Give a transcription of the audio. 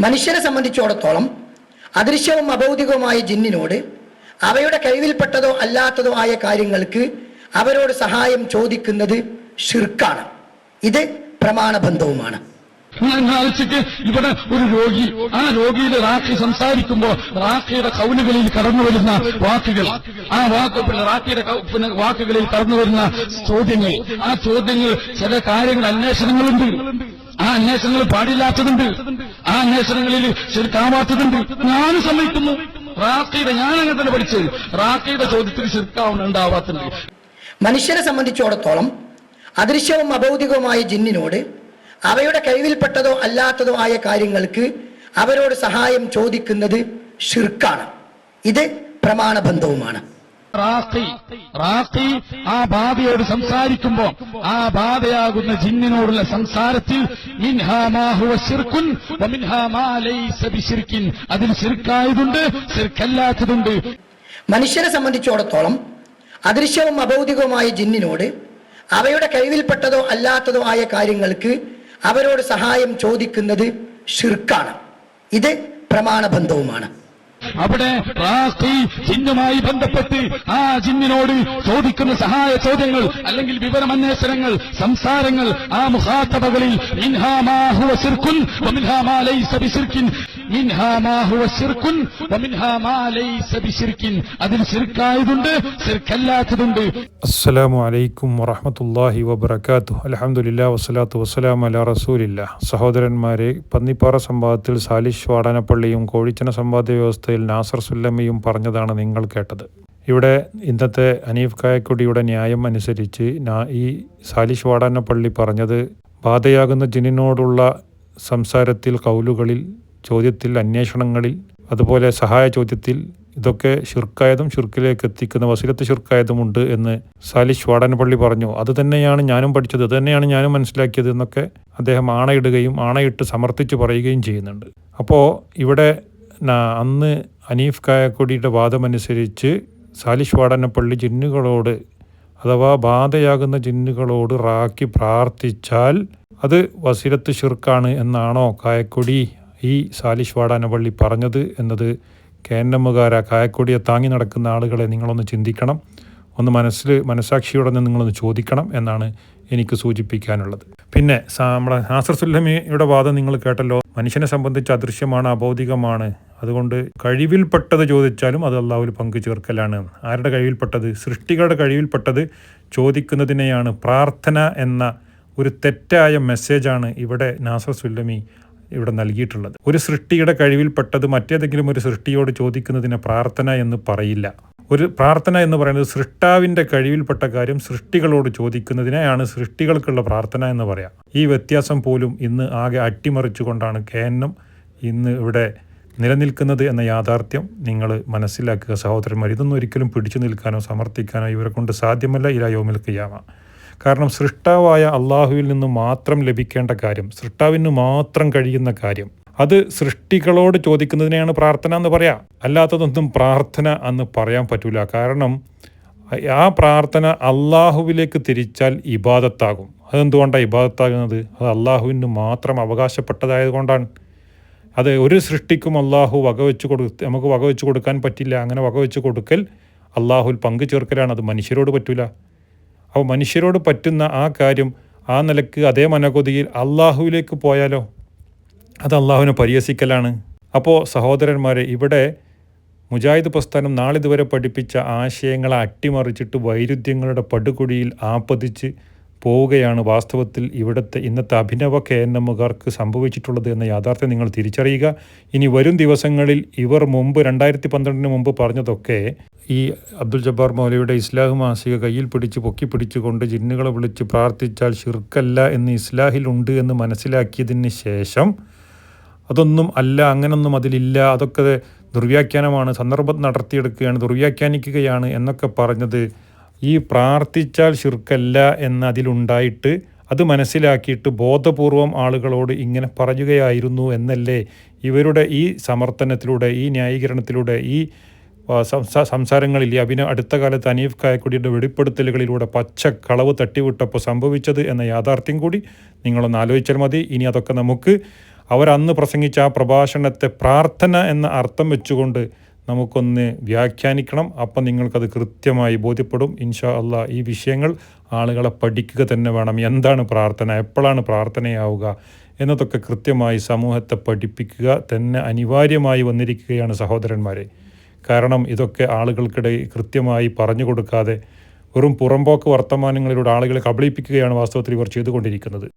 മനുഷ്യനെ സംബന്ധിച്ചിടത്തോളം അദൃശ്യവും അഭൗതികവുമായ ജിന്നിനോട് അവയുടെ കഴിവിൽപ്പെട്ടതോ അല്ലാത്തതോ ആയ കാര്യങ്ങൾക്ക് അവരോട് സഹായം ചോദിക്കുന്നത് ഷിർക്കാണ് ഇത് പ്രമാണബന്ധവുമാണ്. ആഴ്ചക്ക് ഇവിടെ ഒരു രോഗി ആ രോഗിയുടെ റാഖി സംസാരിക്കുമ്പോൾ റാഖിയുടെ കൗലുകളിൽ കടന്നു വരുന്ന വാക്കുകൾ ആ വാക്ക് റാഖിയുടെ വാക്കുകളിൽ കടന്നു വരുന്ന ചോദ്യങ്ങൾ. ആ ചോദ്യങ്ങൾ ചില കാര്യങ്ങൾ അന്വേഷണങ്ങളുണ്ട്. ആ അന്വേഷണങ്ങൾ പാടില്ലാത്തതുണ്ട്. ആ അന്വേഷണങ്ങളിൽ ശരിക്കാവാത്തതുണ്ട് ഞാൻ സമ്മതിക്കുന്നു. റാക്കയുടെ ഞാൻ അങ്ങനെ തന്നെ പഠിച്ചത്. റാക്കയുടെ ചോദ്യത്തിൽ ശരിക്കാവുന്ന ഉണ്ടാവാത്തുണ്ട് മനുഷ്യനെ സംബന്ധിച്ചിടത്തോളം അദൃശ്യവും അഭൗതികവുമായ ജിന്നിനോട് അവയുടെ കഴിവിൽപ്പെട്ടതോ അല്ലാത്തതോ ആയ കാര്യങ്ങൾക്ക് അവരോട് സഹായം ചോദിക്കുന്നത് ഷിർക്കാണ് ഇത് പ്രമാണബന്ധവുമാണ്. റാഖി. റാഖി ആ ബാധയോട് സംസാരിക്കുമ്പോൾ ആ ബാധയാകുന്ന ജിന്നിനോടുള്ള സംസാരത്തിൽ അതിൽ ശിർക്കായതുണ്ട് ശിർക്കല്ലാത്തതുണ്ട് മനുഷ്യനെ സംബന്ധിച്ചിടത്തോളം അദൃശ്യവും അഭൗതികവുമായ ജിന്നിനോട് അവയുടെ കഴിവിൽപ്പെട്ടതോ അല്ലാത്തതോ ആയ കാര്യങ്ങൾക്ക് അവരോട് സഹായം ചോദിക്കുന്നത് ഷിർക്കാണ് ഇത് പ്രമാണബന്ധവുമാണ്. അവിടെ റാഖി ജിന്നുമായി ബന്ധപ്പെട്ട് ആ ജിന്നിനോട് ചോദിക്കുന്ന സഹായ ചോദ്യങ്ങൾ അല്ലെങ്കിൽ വിവരമന്വേഷണങ്ങൾ സംസാരങ്ങൾ ആ മുഖാത്തബകളിൽ അതിൽ അസ്സലാമു അലൈക്കും വസ്സലാത്തു സഹോദരന്മാരെ പന്നിപ്പാറ സംവാദത്തിൽ സാലിഷ് വാടാനപ്പള്ളിയും കോഴിച്ചന സംവാദ വ്യവസ്ഥയിൽ നാസർ സുല്ലമ്മയും പറഞ്ഞതാണ് നിങ്ങൾ കേട്ടത്. ഇവിടെ ഇന്നത്തെ അനീഫ് കായക്കൊടിയുടെ ന്യായം അനുസരിച്ച് ഈ സാലിഷ് വാടാനപ്പള്ളി പറഞ്ഞത് ബാധയാകുന്ന ജിനിനോടുള്ള സംസാരത്തിൽ കൗലുകളിൽ ചോദ്യത്തിൽ അന്വേഷണങ്ങളിൽ അതുപോലെ സഹായ ചോദ്യത്തിൽ ഇതൊക്കെ ഷിർക്കായതും ഷിർക്കിലേക്ക് എത്തിക്കുന്ന വസീലത്ത് ഷിർക്കായതുമുണ്ട് എന്ന് സാലിഷ് വാടനപ്പള്ളി പറഞ്ഞു. അത് തന്നെയാണ് ഞാനും പഠിച്ചത് അത് തന്നെയാണ് ഞാനും മനസ്സിലാക്കിയത് എന്നൊക്കെ അദ്ദേഹം ആണയിടുകയും ആണയിട്ട് സമർത്ഥിച്ച് പറയുകയും ചെയ്യുന്നുണ്ട്. അപ്പോൾ ഇവിടെ അന്ന് അനീഫ് കായക്കൊടിയുടെ വാദമനുസരിച്ച് സാലിഷ് വാടനപ്പള്ളി ജിന്നുകളോട് അഥവാ ബാധയാകുന്ന ജിന്നുകളോട് റാക്കി പ്രാർത്ഥിച്ചാൽ അത് വസീലത്ത് ഷിർക്കാണ് എന്നാണോ കായക്കൊടി? ഈ സാലിഷ് വാടാനപള്ളി പറഞ്ഞത് എന്നത് കേന്നമ്മുകാര കായക്കൊടിയെ താങ്ങി നടക്കുന്ന ആളുകളെ നിങ്ങളൊന്ന് ചിന്തിക്കണം. ഒന്ന് മനസ്സിൽ മനസ്സാക്ഷിയോടെ നിങ്ങളൊന്ന് ചോദിക്കണം എന്നാണ് എനിക്ക് സൂചിപ്പിക്കാനുള്ളത്. പിന്നെ നമ്മുടെ നാസർ സുല്ലമിയുടെ വാദം നിങ്ങൾ കേട്ടല്ലോ. മനുഷ്യനെ സംബന്ധിച്ച് അദൃശ്യമാണ് അഭൗതികമാണ്. അതുകൊണ്ട് കഴിവിൽപ്പെട്ടത് ചോദിച്ചാലും അത് അള്ളാഹുവിൽ പങ്കു ചേർക്കലാണ്. ആരുടെ കഴിവിൽപ്പെട്ടത്? സൃഷ്ടികളുടെ കഴിവിൽപ്പെട്ടത് ചോദിക്കുന്നതിനെയാണ് പ്രാർത്ഥന എന്ന ഒരു തെറ്റായ മെസ്സേജാണ് ഇവിടെ നാസർ സുല്ലമി ഇവിടെ നൽകിയിട്ടുള്ളത്. ഒരു സൃഷ്ടിയുടെ കഴിവിൽപ്പെട്ടത് മറ്റേതെങ്കിലും ഒരു സൃഷ്ടിയോട് ചോദിക്കുന്നതിനെ പ്രാർത്ഥന എന്ന് പറയില്ല. ഒരു പ്രാർത്ഥന എന്ന് പറയുന്നത് സൃഷ്ടാവിന്റെ കഴിവിൽപ്പെട്ട കാര്യം സൃഷ്ടികളോട് ചോദിക്കുന്നതിനെയാണ് സൃഷ്ടികൾക്കുള്ള പ്രാർത്ഥന എന്ന് പറയാം. ഈ വ്യത്യാസം പോലും ഇന്ന് ആകെ അട്ടിമറിച്ചുകൊണ്ടാണ് കേന്നം ഇന്ന് ഇവിടെ നിലനിൽക്കുന്നത് എന്ന യാഥാർത്ഥ്യം നിങ്ങൾ മനസ്സിലാക്കുക. സഹോദരന്മാർ ഇതൊന്നും ഒരിക്കലും പിടിച്ചു നിൽക്കാനോ സമർത്ഥിക്കാനോ ഇവരെ കൊണ്ട് സാധ്യമല്ല. ഇലാ യോമിൽ കിയാമ കാരണം സൃഷ്ടാവായ അള്ളാഹുവിൽ നിന്ന് മാത്രം ലഭിക്കേണ്ട കാര്യം സൃഷ്ടാവിന് മാത്രം കഴിയുന്ന കാര്യം. അത് സൃഷ്ടികളോട് ചോദിക്കുന്നതിനെയാണ് പ്രാർത്ഥന എന്ന് പറയാം. അല്ലാത്തതൊന്നും പ്രാർത്ഥന എന്ന് പറയാൻ പറ്റൂല. കാരണം ആ പ്രാർത്ഥന അള്ളാഹുവിലേക്ക് തിരിച്ചാൽ ഇബാദത്താകും. അതെന്തുകൊണ്ടാണ് ഇബാദത്താകുന്നത്? അത് അള്ളാഹുവിന് മാത്രം അവകാശപ്പെട്ടതായതുകൊണ്ടാണ് അത് ഒരു സൃഷ്ടിക്കും അള്ളാഹു വകവെച്ച് കൊടു നമുക്ക് വകവെച്ച് കൊടുക്കാൻ പറ്റില്ല. അങ്ങനെ വകവെച്ച് കൊടുക്കൽ അള്ളാഹുൽ പങ്കു ചേർക്കലാണ്. അത് മനുഷ്യരോട് പറ്റൂല. അപ്പോൾ മനുഷ്യരോട് പറ്റുന്ന ആ കാര്യം ആ നിലയ്ക്ക് അതേ മനഗതിയിൽ അള്ളാഹുവിലേക്ക് പോയാലോ? അത് അള്ളാഹുവിനെ പരിഹസിക്കലാണ്. അപ്പോൾ സഹോദരന്മാരെ ഇവിടെ മുജാഹിദ് പ്രസ്ഥാനം നാളിതുവരെ പഠിപ്പിച്ച ആശയങ്ങളെ അട്ടിമറിച്ചിട്ട് വൈരുദ്ധ്യങ്ങളുടെ പടുകുഴിയിൽ ആപ്പതിച്ച് പോവുകയാണ് വാസ്തവത്തിൽ ഇവിടുത്തെ ഇന്നത്തെ അഭിനവ കെ എൻ എമ്മുകാർക്ക് സംഭവിച്ചിട്ടുള്ളത് എന്ന യാഥാർത്ഥ്യം നിങ്ങൾ തിരിച്ചറിയുക. ഇനി വരും ദിവസങ്ങളിൽ ഇവർ മുമ്പ് രണ്ടായിരത്തി പന്ത്രണ്ടിന് മുമ്പ് പറഞ്ഞതൊക്കെ ഈ അബ്ദുൽ ജബ്ബാർ മൗലയുടെ ഇസ്ലാഹ് മാസിക കയ്യിൽ പിടിച്ച് പൊക്കി പിടിച്ചുകൊണ്ട് ജിന്നുകളെ വിളിച്ച് പ്രാർത്ഥിച്ചാൽ ഷിർക്കല്ല എന്ന് ഇസ്ലാഹിലുണ്ട് എന്ന് മനസ്സിലാക്കിയതിന് ശേഷം അതൊന്നും അല്ല അങ്ങനൊന്നും അതിലില്ല അതൊക്കെ ദുർവ്യാഖ്യാനമാണ് സന്ദർഭം നടത്തിയെടുക്കുകയാണ് ദുർവ്യാഖ്യാനിക്കുകയാണ് എന്നൊക്കെ പറഞ്ഞത് ഈ പ്രാർത്ഥിച്ചാൽ ശിർക്കല്ല എന്ന് അതിലുണ്ടായിട്ട് അത് മനസ്സിലാക്കിയിട്ട് ബോധപൂർവം ആളുകളോട് ഇങ്ങനെ പറയുകയായിരുന്നു എന്നല്ലേ ഇവരുടെ ഈ സമർത്ഥനത്തിലൂടെ ഈ ന്യായീകരണത്തിലൂടെ ഈ സംസാരങ്ങളിൽ ഈ അഭിന അടുത്ത കാലത്ത് അനീഫ് കായക്കുടിയുടെ വെളിപ്പെടുത്തലുകളിലൂടെ പച്ച കളവ് തട്ടിവിട്ടപ്പോൾ സംഭവിച്ചത് എന്ന യാഥാർത്ഥ്യം കൂടി നിങ്ങളൊന്ന് ആലോചിച്ചാൽ മതി. ഇനി അതൊക്കെ നമുക്ക് അവരന്ന് പ്രസംഗിച്ച ആ പ്രഭാഷണത്തെ പ്രാർത്ഥന എന്ന അർത്ഥം വെച്ചുകൊണ്ട് നമുക്കൊന്ന് വ്യാഖ്യാനിക്കണം. അപ്പം നിങ്ങൾക്കത് കൃത്യമായി ബോധ്യപ്പെടും. ഇൻഷാ അള്ളാ ഈ വിഷയങ്ങൾ ആളുകളെ പഠിക്കുക തന്നെ വേണം. എന്താണ് പ്രാർത്ഥന? എപ്പോഴാണ് പ്രാർത്ഥനയാവുക? എന്നതൊക്കെ കൃത്യമായി സമൂഹത്തെ പഠിപ്പിക്കുക തന്നെ അനിവാര്യമായി വന്നിരിക്കുകയാണ് സഹോദരന്മാരെ. കാരണം ഇതൊക്കെ ആളുകൾക്കിടയിൽ കൃത്യമായി പറഞ്ഞു കൊടുക്കാതെ വെറും പുറമ്പോക്ക് വർത്തമാനങ്ങളിലൂടെ ആളുകളെ കബളിപ്പിക്കുകയാണ് വാസ്തവത്തിൽ ഇവർ ചെയ്തുകൊണ്ടിരിക്കുന്നത്.